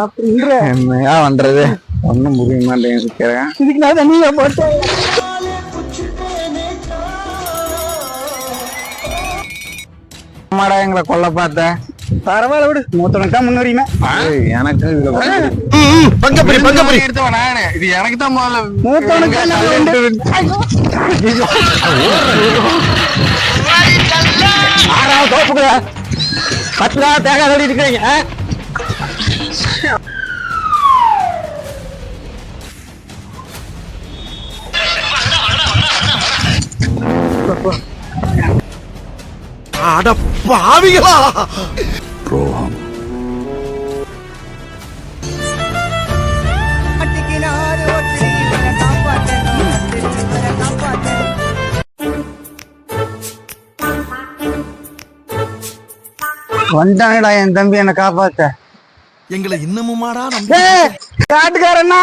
அப்படின்ற என்னையா பண்றது? ஒண்ணும் புரிய மாட்டேங்குது இதுக்கு நான் தண்ணியில போட்டேன் அம்மாடா எங்களை கொல்ல பார்த்த. பரவாயில்ல விடு. மூத்தவனுக்கு தான் முன்னுரிமை எனக்கு இதுல பங்கப்படி பங்கப்படி எடுத்தவன் நானு இது எனக்கு தான் முதல்ல உண்டு. ஆறாவது தோப்புக்குதா பத்து நாள் தேங்காய் தள்ளி இருக்கிறீங்க அட பாவிகளா காப்பாத்தணும் வந்தானடா என் தம்பி என்னை காப்பாத்த. எங்களை இன்னமுமாடா ஏய், காட்டுக்காரண்ணா.